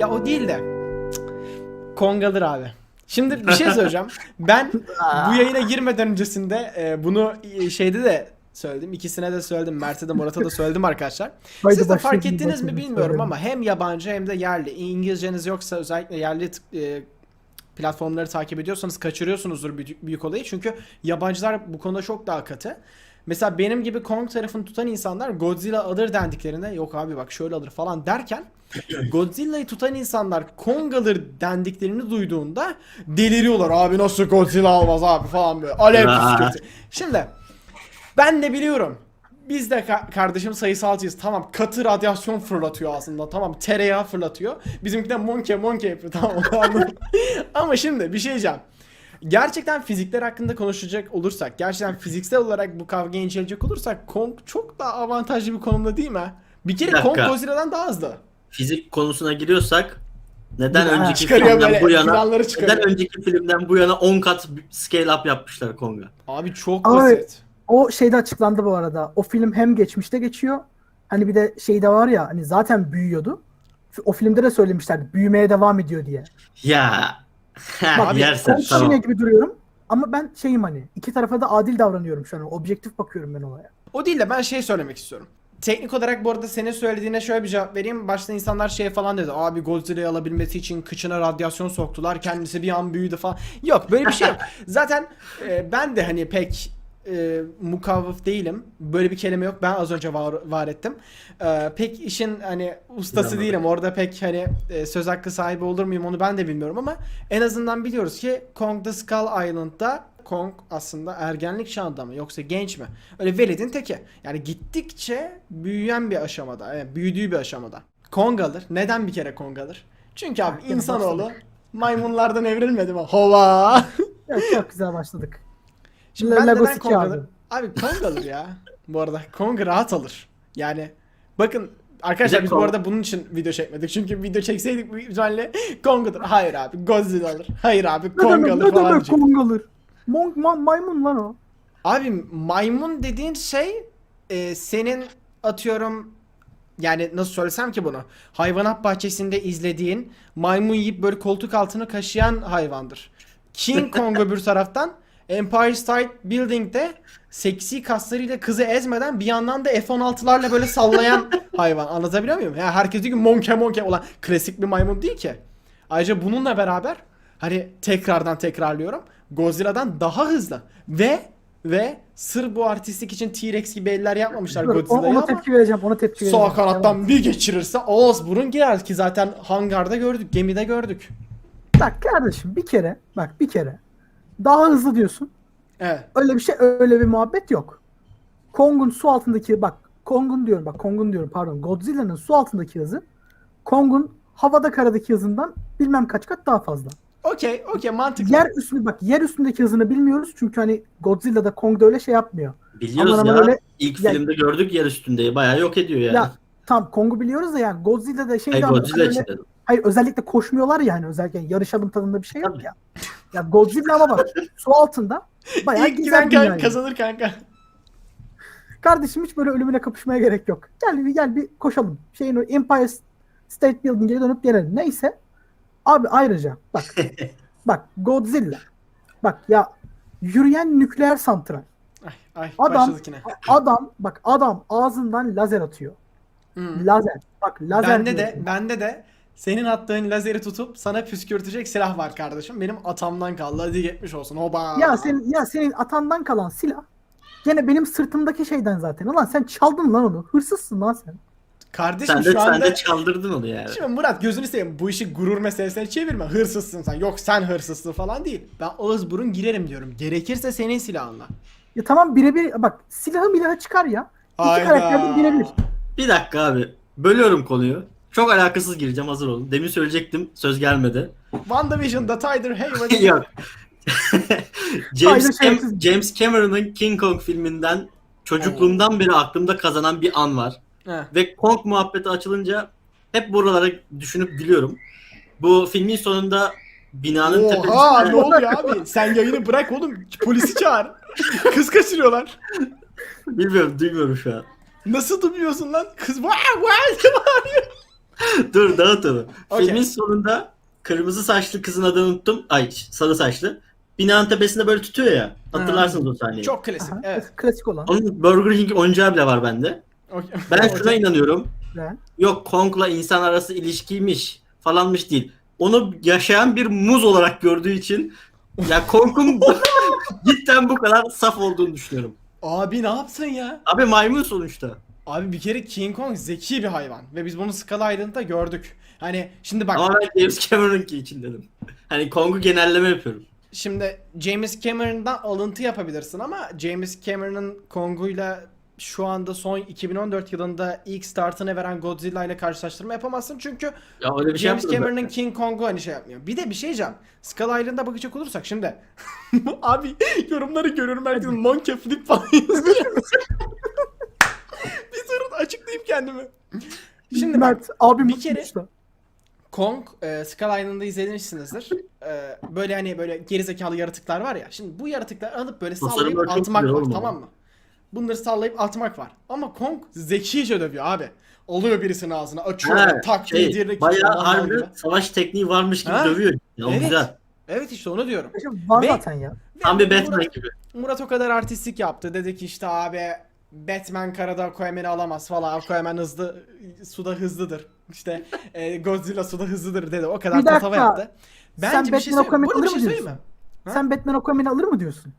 Ya o değil de. Cık, Kong alır abi. Şimdi bir şey söyleyeceğim. Ben bu yayına girmeden öncesinde e, bunu e, şeyde de söyledim. İkisine de söyledim. Mert'e de Murat'a da söyledim arkadaşlar. Haydi Siz de fark ettiniz mi bilmiyorum ama hem yabancı hem de yerli. İngilizceniz yoksa özellikle yerli e, platformları takip ediyorsanız kaçırıyorsunuzdur büyük, büyük olayı. Çünkü yabancılar bu konuda çok daha katı. Mesela benim gibi Kong tarafını tutan insanlar Godzilla alır dendiklerinde yok abi bak şöyle alır falan derken Godzilla'yı tutan insanlar Kong alır dendiklerini duyduğunda deliriyorlar. Abi nasıl Godzilla almaz abi falan böyle. Alev püskürtü. Şimdi ben de biliyorum. Biz de ka- kardeşim sayısalcıyız. Tamam katı radyasyon fırlatıyor aslında. Tamam tereyağı fırlatıyor. Bizimki de monkey monkey yapıyor. Tamam onu anladım. Ama şimdi bir şey diyeceğim. Gerçekten fizikler hakkında konuşacak olursak, gerçekten fiziksel olarak bu kavgayı inceleyecek olursak Kong çok daha avantajlı bir konumda değil mi? Bir kere Bir Kong. Godzilla'dan daha hızlı. Fizik konusuna giriyorsak neden Ha, önceki filmden böyle, bu yana neden önceki filmden bu yana 10 kat scale up yapmışlar Kong'a? Abi çok Abi, basit. O şeyde açıklandı bu arada. O film hem geçmişte geçiyor. Hani bir de şey de var ya hani zaten büyüyordu. O filmde de söylemişlerdi büyümeye devam ediyor diye. Ya. Bak, yersen Kong tamam. Şine gibi duruyorum. Ama ben şeyim hani iki tarafa da adil davranıyorum şu an. Objektif bakıyorum ben olaya. O değil de ben şey söylemek istiyorum. Teknik olarak bu arada senin söylediğine şöyle bir cevap vereyim. Başta insanlar şey falan dedi. Abi Godzilla'yı alabilmesi için kıçına radyasyon soktular. Kendisi bir an büyüdü falan. Yok böyle bir şey yok. Zaten e, ben de hani pek e, mukavvıf değilim. Böyle bir kelime yok. Ben az önce var, var ettim. E, pek işin hani ustası Anladım. değilim. Orada pek hani e, söz hakkı sahibi olur muyum onu ben de bilmiyorum ama en azından biliyoruz ki Kong the Skull Island'da Kong aslında ergenlik çağında mı yoksa genç mi? Öyle veledin teki. Yani gittikçe büyüyen bir aşamada. Yani büyüdüğü bir aşamada. Kong alır. Neden bir kere Kong alır? Çünkü abi insanoğlu maymunlardan evrilmedi mi? Hova! Evet, çok güzel başladık. Şimdi ben neden Kong abi. alır? Abi Kong alır ya. Bu arada Kong rahat alır. Yani bakın arkadaşlar biz bu Kong- arada bunun için video çekmedik. Çünkü video çekseydik büyük ihtimalle Kong alır. Hayır abi Godzilla alır. Hayır abi Ne Kong demek, alır ne falan demek diyecek. Kong alır? Mon, ma- maymun lan o. Abi maymun dediğin şey e, senin atıyorum yani nasıl söylesem ki bunu hayvanat bahçesinde izlediğin maymun yiyip böyle koltuk altını kaşıyan hayvandır. King Kong öbür taraftan Empire State Building'de seksi kaslarıyla kızı ezmeden bir yandan da F-16'larla böyle sallayan hayvan. Anlatabiliyor muyum? Ya herkes diyor ki monke monke olan klasik bir maymun değil ki. Ayrıca bununla beraber hani tekrardan tekrarlıyorum. Godzilla'dan daha hızlı ve ve sır bu artistlik için T-Rex gibi eller yapmamışlar Godzilla'yı ona ama tepki vereceğim, ona tepki vereceğim. sağ kanattan bir geçirirse ağız burun girer ki zaten hangarda gördük, gemide gördük. Bak kardeşim bir kere, bak bir kere. Daha hızlı diyorsun. Evet. Öyle bir şey, öyle bir muhabbet yok. Kong'un su altındaki, bak Kong'un diyorum, bak Kong'un diyorum pardon. Godzilla'nın su altındaki hızı Kong'un havada karadaki hızından bilmem kaç kat daha fazla. Okey, okey mantıklı. Yer üstünde bak yer üstündeki hızını bilmiyoruz çünkü hani Godzilla'da Kong'da öyle şey yapmıyor. Biliyoruz Aman ya. öyle- İlk Ya- filmde gördük yer üstünde. Bayağı yok ediyor yani. Ya tam Kong'u biliyoruz da yani Godzilla'da şey Hayır Godzilla öyle- için dedim. Hayır özellikle koşmuyorlar ya hani özellikle yarışalım tadında bir şey yok Tabii. ya. Ya Godzilla ama bak su altında bayağı İlk güzel bir kan- dünya. kazanır kanka. Kardeşim hiç böyle ölümüne kapışmaya gerek yok. Gel bir gel bir koşalım. Şeyin o Empire State Building'e dönüp gelelim. Neyse. Abi ayrıca bak. bak Godzilla. Bak ya yürüyen nükleer santral. Ay, ay Adam- başladık yine. Adam bak adam ağzından lazer atıyor. Hmm. Lazer. Bak lazer. Bende de, diyorum. bende de senin attığın lazeri tutup sana püskürtecek silah var kardeşim. Benim atamdan kaldı. Hadi geçmiş olsun. Hoba. Ya senin ya senin atandan kalan silah gene benim sırtımdaki şeyden zaten. Ulan sen çaldın lan onu. Hırsızsın lan sen. Kardeşim Sen de, şu sen anda... de çaldırdın onu yani. Şimdi Murat gözünü seveyim bu işi gurur meselesine çevirme. Hırsızsın sen. Yok sen hırsızsın falan değil. Ben ağız burun girerim diyorum. Gerekirse senin silahınla. Ya tamam birebir bak silahı milahı çıkar ya. İki Hayda. karakter de girebilir. Bir dakika abi. Bölüyorum konuyu. Çok alakasız gireceğim hazır olun. Demin söyleyecektim söz gelmedi. WandaVision'da Tyler Haven Yok. James, Cam-. James Cameron'ın King Kong filminden çocukluğumdan beri aklımda kazanan bir an var. Heh. Ve Kong muhabbeti açılınca hep buralara düşünüp gülüyorum. Bu filmin sonunda binanın Oha tepesinde... ne oluyor abi? Sen yayını bırak oğlum. Polisi çağır. Kız kaçırıyorlar. Bilmiyorum duymuyorum şu an. Nasıl duymuyorsun lan? Kız vaa vaa diye bağırıyor. Dur dağıt onu. Okey. Filmin sonunda kırmızı saçlı kızın adını unuttum. Ay sarı saçlı. Binanın tepesinde böyle tutuyor ya. Hatırlarsınız o sahneyi. Çok klasik. Aha, Evet. Klasik olan. Onun Burger King oyuncağı bile var bende. Okey. Ben şuna inanıyorum. Ben. Yok Kong'la insan arası ilişkiymiş falanmış değil. Onu yaşayan bir muz olarak gördüğü için ya Kong'un cidden bu kadar saf olduğunu düşünüyorum. Abi ne yaptın ya? Abi maymun sonuçta. Abi bir kere King Kong zeki bir hayvan ve biz bunu Skull Island'da gördük. Hani şimdi bak Ama ben James Cameron'ınki için dedim. Hani Kong'u genelleme yapıyorum. şimdi James Cameron'dan alıntı yapabilirsin ama James Cameron'ın Kong'uyla şu anda son 2014 yılında ilk startını veren Godzilla ile karşılaştırma yapamazsın çünkü Ya öyle bir şey James. Cameron'ın King Kong'u hani şey yapmıyor. Bir de bir şey diyeceğim. Skull Island'a bakacak olursak şimdi. Abi yorumları görüyorum herkes monkey flip falan yazıyor. bir durun açıklayayım kendimi. Şimdi Mert abim bir kere- işte. Kong, e, Skull Island'ı izlemişsinizdir. E, böyle hani böyle gerizekalı yaratıklar var ya. Şimdi bu yaratıkları alıp böyle sallayıp atmak var oğlum tamam mı? Bunları sallayıp atmak var. Ama Kong zekice dövüyor abi. Alıyor birisinin ağzını açıyor Ha, tak diye şey, diğerine bayağı gibi. savaş tekniği varmış gibi Ha? dövüyor. Ya o Evet. güzel. Evet işte onu diyorum. Var Ve- zaten ya. Tam bir Batman Murat, gibi. Murat o kadar artistik yaptı. Dedi ki işte abi Batman karada Aquaman'i alamaz falan. Aquaman hızlı, suda hızlıdır. İşte e, Godzilla suda hızlıdır dedi. O kadar Bir dakika. tatava yaptı. Bence Sen bir şey Batman söyleyeyim. Burada bir alır şey mı söyleyeyim mi? Ha? Sen Batman Aquaman'i alır mı diyorsun?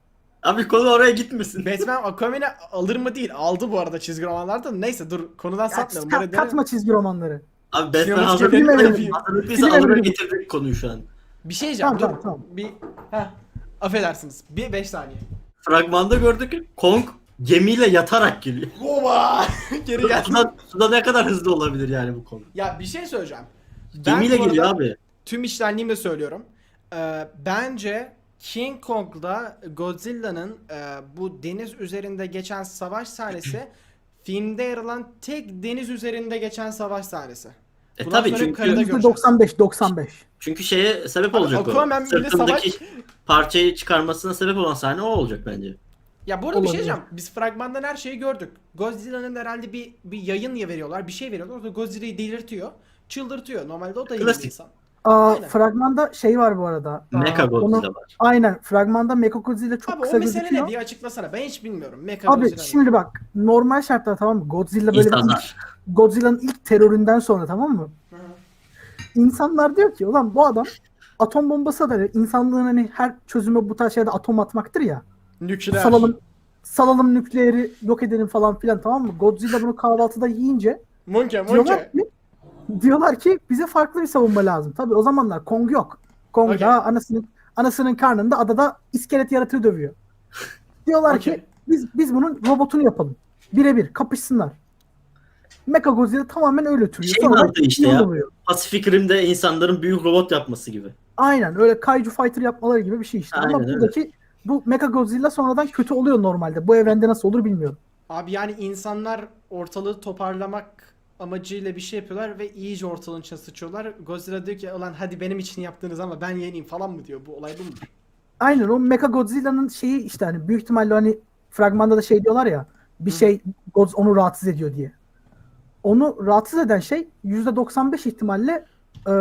Abi konu oraya gitmesin. Batman Aquaman'i alır mı değil. Aldı bu arada çizgi romanlarda. Neyse dur konudan Ya, sapmayalım. ka- Böyle katma çizgi romanları. Abi Batman Sineması hazır köpeğini değil yapayım. Hazırlıklıysa Film alır getirdik konuyu şu an. Bir şey diyeceğim. Tamam, dur. tamam, Bir Heh. Affedersiniz. Bir 5 saniye. Fragmanda gördük Kong gemiyle yatarak geliyor. Oba! Geri gel. Suda, suda ne kadar hızlı olabilir yani bu Kong? Ya bir şey söyleyeceğim. Ben Gemiyle bu arada- geliyor abi. tüm içtenliğimle söylüyorum. Ee, bence King Kong'la Godzilla'nın e, bu deniz üzerinde geçen savaş sahnesi filmde yer alan tek deniz üzerinde geçen savaş sahnesi. E Bundan tabii sonra çünkü karada göreceğiz. %95 95. çünkü şeye sebep Abi olacak Aquaman o. bile Sırtındaki savaş- parçayı çıkarmasına sebep olan sahne o olacak bence. Ya bu arada bir şey Olabilir. diyeceğim. Biz fragmandan her şeyi gördük. Godzilla'nın herhalde bir bir yayın ya veriyorlar. Bir şey veriyorlar. O da Godzilla'yı delirtiyor. Çıldırtıyor. Normalde o da iyi bir Klasik. insan. Aa, Aynen. fragmanda şey var bu arada. Aa, Mecha Godzilla onu- var. Aynen. Fragmanda Mecha Godzilla çok Abi kısa o mesele gözüküyor. ne? Bir açıklasana. Ben hiç bilmiyorum. Mecha Abi Godzilla ne? şimdi bak normal şartlar tamam mı? Godzilla böyle bir İnsanlar. Godzilla'nın ilk teröründen sonra tamam mı? Hı hı. İnsanlar diyor ki ulan bu adam atom bombası da insanlığın hani her çözümü bu tarz şeyde atom atmaktır ya. Nükleer. Salalım salalım nükleeri yok edelim falan filan tamam mı? Godzilla bunu kahvaltıda yiyince Monkey, diyorlar ki diyorlar ki bize farklı bir savunma lazım. Tabii o zamanlar Kong yok. Kong Okey. daha anasının anasının karnında adada iskelet yaratığı dövüyor. Diyorlar Okey. ki biz biz bunun robotunu yapalım. Birebir kapışsınlar. Mecha Godzilla tamamen öyle türüyor. Şey Sonra işte ya. oluyor. Pacific Rim'de insanların büyük robot yapması gibi. Aynen öyle Kaiju Fighter yapmaları gibi bir şey işte. Ama Aynen öyle. Bu Mecha Godzilla sonradan kötü oluyor normalde. Bu evrende nasıl olur bilmiyorum. Abi yani insanlar ortalığı toparlamak amacıyla bir şey yapıyorlar ve iyice ortalığın içine sıçıyorlar. Godzilla diyor ki ulan hadi benim için yaptınız ama ben yeneyim falan mı diyor. Bu olay bu mudur? Aynen o Mecha Godzilla'nın şeyi işte hani büyük ihtimalle hani fragmanda da şey diyorlar ya bir Hı. şey Godz onu rahatsız ediyor diye. Onu rahatsız eden şey %95 ihtimalle e,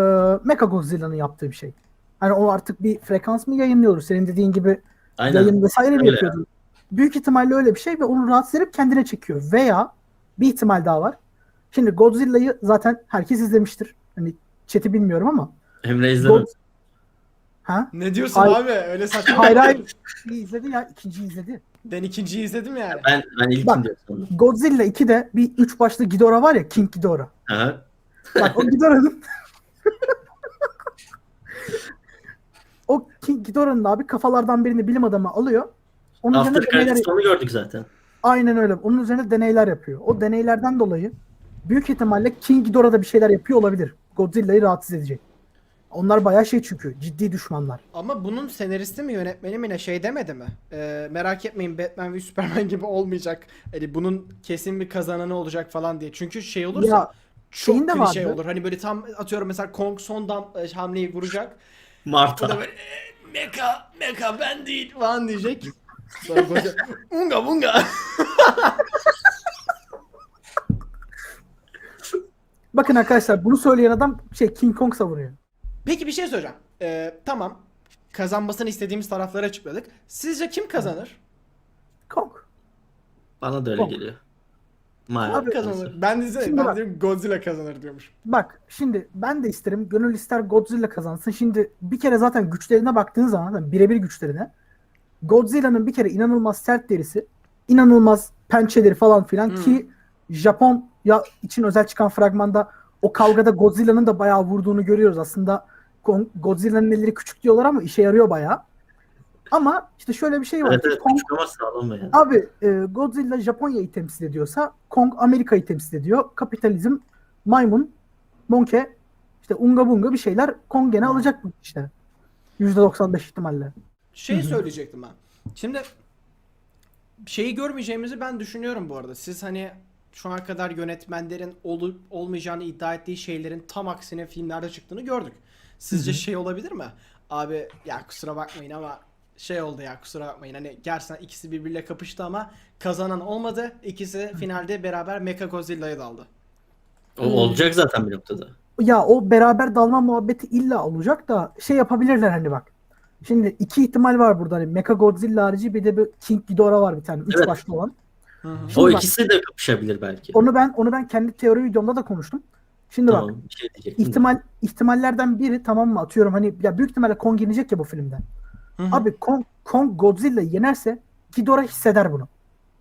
Mecha Godzilla'nın yaptığı bir şey. Hani o artık bir frekans mı yayınlıyordur? Senin dediğin gibi Aynen. yayın vesaire mi Öyle yapıyordur? Büyük ihtimalle öyle bir şey ve onu rahatsız edip kendine çekiyor. Veya bir ihtimal daha var. Şimdi Godzilla'yı zaten herkes izlemiştir. Hani chat'i bilmiyorum ama. Emre izlemedim. God- Ha? Ne diyorsun Ay- abi? Öyle saçma. Hayır hayır. İzledi ya. ikinciyi izledi. Ben ikinciyi izledim yani. Ben, ben ilkim Bak. diyorum. Godzilla 2'de bir üç başlı Ghidorah var ya King Ghidorah. Aha. Bak o Ghidorah'ın o King Ghidorah'ın abi kafalardan birini bilim adamı alıyor. Onun After üzerine deneyler, sonu gördük zaten. aynen öyle. Onun üzerine deneyler yapıyor. O deneylerden dolayı büyük ihtimalle King Ghidorah da bir şeyler yapıyor olabilir. Godzilla'yı rahatsız edecek. Onlar bayağı şey çünkü ciddi düşmanlar. Ama bunun senaristi mi yönetmeni mi ne şey demedi mi? Ee, merak etmeyin Batman ve Superman gibi olmayacak. Hani bunun kesin bir kazananı olacak falan diye. Çünkü şey olursa Ya, çok klişe vardı. olur. Hani böyle tam atıyorum mesela Kong son dam, e, hamleyi vuracak. Marta. da böyle "E, Mecha, Mecha ben değil falan diyecek. Sonra unga bunga. Bak Bakın arkadaşlar bunu söyleyen adam şey King Kong savunuyor. Peki bir şey soracağım. Ee, tamam. Kazanmasını istediğimiz tarafları açıkladık. Sizce kim kazanır? Kong. Bana da öyle Kong. geliyor. Maalesef. kazanır? Ben de Şimdi ben bak- diyorum Godzilla kazanır diyormuş. Bak şimdi ben de isterim gönül ister Godzilla kazansın. Şimdi bir kere zaten güçlerine baktığın zaman zaten birebir güçlerine Godzilla'nın bir kere inanılmaz sert derisi, inanılmaz pençeleri falan filan Hmm. ki Japon ya için özel çıkan fragmanda o kavgada Godzilla'nın da bayağı vurduğunu görüyoruz. Aslında Godzilla'nın elleri küçük diyorlar ama işe yarıyor bayağı. Ama işte şöyle bir şey var Evet evet Kong yani. Abi e, Godzilla Japonya'yı temsil ediyorsa Kong Amerika'yı temsil ediyor. Kapitalizm, maymun, monkey, işte unga bunga bir şeyler Kong gene alacak bu işte. %95 ihtimalle. Şey söyleyecektim ben. Şimdi şeyi görmeyeceğimizi ben düşünüyorum bu arada. Siz hani şu ana kadar yönetmenlerin olup olmayacağını iddia ettiği şeylerin tam aksine filmlerde çıktığını gördük. Sizce şey olabilir mi? Abi ya kusura bakmayın ama şey oldu ya kusura bakmayın. Hani gerçekten ikisi birbiriyle kapıştı ama kazanan olmadı. İkisi finalde beraber Mechagodzilla'ya daldı. O olacak zaten bir noktada. Ya o beraber dalma muhabbeti illa olacak da şey yapabilirler hani bak. Şimdi iki ihtimal var burada hani Mecha Godzilla harici bir de bir King Ghidorah var bir tane. Üç Evet. başlı olan. Hı hı. Şimdi o bak- ikisi de kapışabilir belki. Onu ben onu ben kendi teori videomda da konuştum. Şimdi bak Tamam bir şey diyecektim. ihtimal ihtimallerden biri tamam mı atıyorum hani ya büyük ihtimalle Kong yenecek ya bu filmde. Hı hı. Abi Kong, Kong Godzilla yenerse Ghidorah hisseder bunu.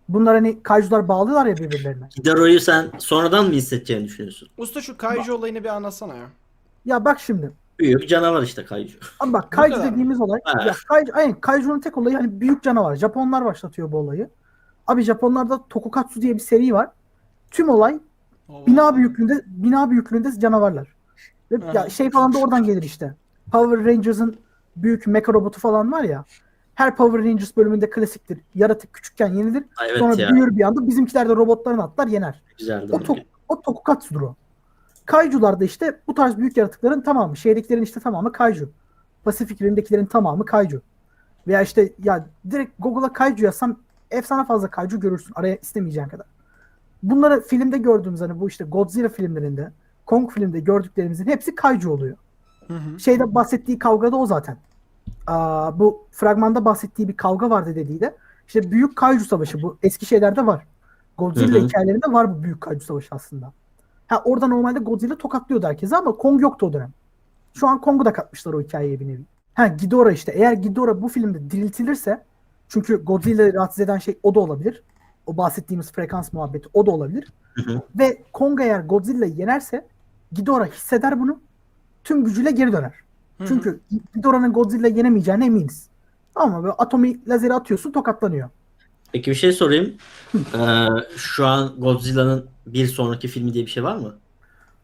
Bunlar hani kaycular bağlıyorlar ya birbirlerine. Hidaro'yu sen sonradan mı hissedeceğini düşünüyorsun? Usta şu Kaiju olayını bir anlatsana ya. Ya bak şimdi. Büyük canavar işte Kaiju. Ama bak Kaiju dediğimiz olay. Ha. Ya Kaiju, aynen Kaiju'nun tek olayı hani büyük canavar. Japonlar başlatıyor bu olayı. Abi Japonlarda Tokukatsu diye bir seri var. Tüm olay bina büyüklüğünde bina büyüklüğünde canavarlar. Ve ya şey falan da oradan gelir işte. Power Rangers'ın büyük mecha robotu falan var ya. Her Power Rangers bölümünde klasiktir. Yaratık küçükken yenilir. Ha, evet Sonra ya. büyür bir anda bizimkiler de robotlarını atlar yener. Güzeldi. O, gibi. o Tokukatsu'dur o. Kaiju'larda işte bu tarz büyük yaratıkların tamamı. Şeydekilerin işte tamamı Kaiju. Pasifik Rim'dekilerin tamamı Kaiju. Veya işte ya direkt Google'a Kaiju yazsam efsane fazla Kaiju görürsün. Araya istemeyeceğin kadar. Bunları filmde gördüğümüz hani bu işte Godzilla filmlerinde, Kong filmde gördüklerimizin hepsi Kaiju oluyor. Hı hı. Şeyde bahsettiği kavgada o zaten. Aa, bu fragmanda bahsettiği bir kavga vardı dediği de işte büyük kaiju savaşı bu eski şeylerde var. Godzilla hikayelerinde var bu büyük kaiju savaşı aslında. Ha orada normalde Godzilla tokatlıyordu herkese ama Kong yoktu o dönem. Şu an Kong'u da katmışlar o hikayeye bir nevi. Ha Ghidorah işte eğer Ghidorah bu filmde diriltilirse çünkü Godzilla'yı rahatsız eden şey o da olabilir. O bahsettiğimiz frekans muhabbeti o da olabilir. Hı hı. Ve Kong eğer Godzilla'yı yenerse Ghidorah hisseder bunu. Tüm gücüyle geri döner. Hı hı. Çünkü Ghidorah'ın Godzilla'yı yenemeyeceğine eminiz. Ama böyle atomi lazeri atıyorsun tokatlanıyor. Peki bir şey sorayım. Ee, şu an Godzilla'nın bir sonraki filmi diye bir şey var mı?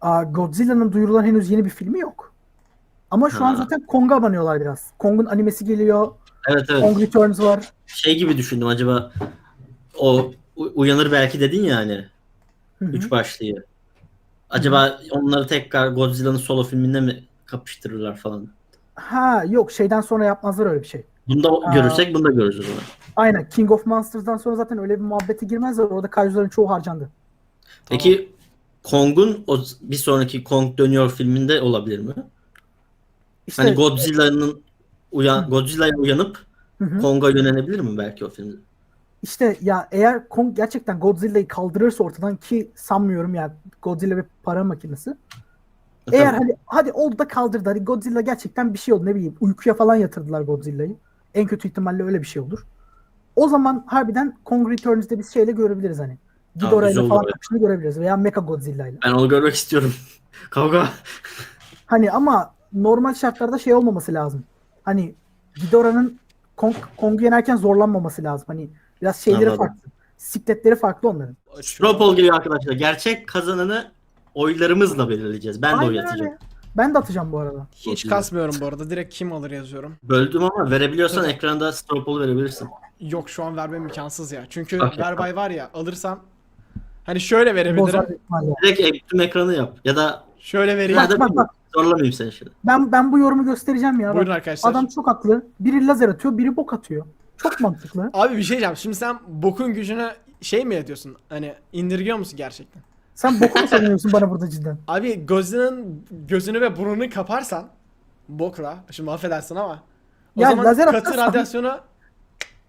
Aa, Godzilla'nın duyurulan henüz yeni bir filmi yok. Ama şu an Ha. zaten Kong'a abanıyorlar biraz. Kong'un animesi geliyor. Evet evet. Kong Returns var. Şey gibi düşündüm acaba o uyanır belki dedin ya hani Hı hı. üç başlıyı. Acaba onları tekrar Godzilla'nın solo filminde mi kapıştırırlar falan? Ha yok şeyden sonra yapmazlar öyle bir şey. Bunda Aa. görürsek bunu da görürüz o zaman. Aynen King of Monsters'dan sonra zaten öyle bir muhabbete girmezler. Orada kayucuların çoğu harcandı. Peki Kong'un o bir sonraki Kong dönüyor filminde olabilir mi? İşte, Hani Godzilla'nın uyan Godzilla'ya uyanıp. Kong'a yönelebilir mi belki o filmde? İşte ya eğer Kong gerçekten Godzilla'yı kaldırırsa ortadan ki sanmıyorum ya Godzilla bir para makinesi. Eğer Tabii. hani hadi oldu da kaldırdı. Hani Godzilla gerçekten bir şey oldu ne bileyim uykuya falan yatırdılar Godzilla'yı. En kötü ihtimalle öyle bir şey olur. O zaman harbiden Kong Returns'de biz şeyle görebiliriz hani. Ghidorah güzel falan evet. kapışını görebiliriz veya Mecha Godzilla ile. Ben onu görmek istiyorum. Kavga. Hani ama normal şartlarda şey olmaması lazım. Hani Ghidorah'ın Kong, Kong'u yenerken zorlanmaması lazım. Hani biraz şeyleri Anladım. farklı. Sikletleri farklı onların. Stropol gibi arkadaşlar. Gerçek kazananı oylarımızla belirleyeceğiz. Ben de oy Aynen atacağım. öyle. Ben de atacağım bu arada. Hiç kasmıyorum bu arada. Direkt kim alır yazıyorum. Böldüm ama verebiliyorsan ekranda Stropol'u verebilirsin. Yok şu an vermem imkansız ya. Çünkü verbay var ya alırsam hani şöyle Bozar verebilirim. ihtimalle. Direkt ek- tüm ekranı yap. Ya da Şöyle vereyim. Hadi bak, bak. zorlamayayım seni şimdi. Ben ben bu yorumu göstereceğim ya. Bak, Buyurun arkadaşlar. adam çok haklı. Biri lazer atıyor, biri bok atıyor. Çok mantıklı. Abi bir şey diyeceğim. Şimdi sen bokun gücünü şey mi ediyorsun? Hani indirgiyor musun gerçekten? Sen boku mu sanıyorsun bana burada cidden? Abi gözünün gözünü ve burnunu kaparsan bokla. Şimdi affedersin ama. O Ya zaman lazer katı atarsan- radyasyonu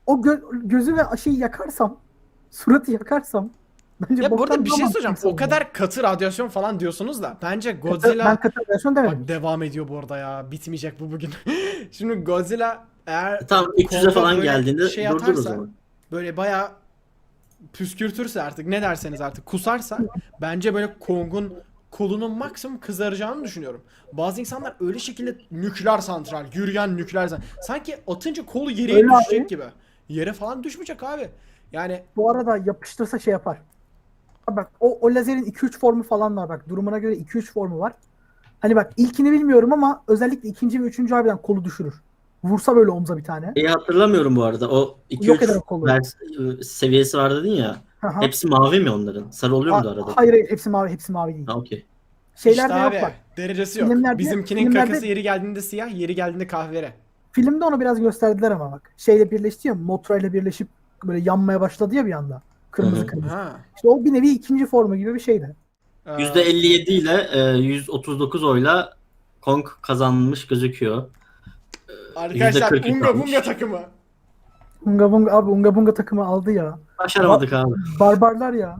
O gö- gözü ve şeyi yakarsam, suratı yakarsam bence ya bu arada bir şey soracağım. O kadar katı radyasyon falan diyorsunuz da bence Katı- Godzilla Ben katı radyasyon demedim. Bak devam ediyor bu arada ya. Bitmeyecek bu bugün. Şimdi Godzilla eğer Tam 300'e Kong'a falan geldiğinde şey atarsa, zaman. böyle bayağı püskürtürse artık ne derseniz artık kusarsa bence böyle Kong'un kolunun maksimum kızaracağını düşünüyorum. Bazı insanlar öyle şekilde nükleer santral, yürüyen nükleer santral. Sanki atınca kolu yere Öyle düşecek abi. gibi. Yere falan düşmeyecek abi. Yani Bu arada yapıştırsa şey yapar. Bak o, o lazerin 2-3 formu falan var bak. Durumuna göre 2-3 formu var. Hani bak ilkini bilmiyorum ama özellikle ikinci ve üçüncü harbiden kolu düşürür. Vursa böyle omza bir tane. İyi hatırlamıyorum bu arada. O Yok eder 2-3 kolu. vers- seviyesi var dedin ya. Aha. Hepsi mavi mi onların? Sarı oluyor mu arada? Hayır hayır hepsi mavi hepsi mavi değil. Ha okey. Şeyler işte de yok bak. derecesi yok. Filmlerde- Bizimkinin filmlerde- kakası yeri geldiğinde siyah, yeri geldiğinde kahvere. Filmde onu biraz gösterdiler ama bak. Şeyle birleşti ya Motra ile birleşip böyle yanmaya başladı ya bir anda. Kırmızı Hı hı. kırmızı. Ha. İşte o bir nevi ikinci formu gibi bir şeydi. Ee, %57 ile e, 139 oyla Kong kazanmış gözüküyor. Arkadaşlar %42 Unga kalmış. Bunga takımı. Unga Bunga abi Unga Bunga takımı aldı ya. Başaramadık abi. Barbarlar ya.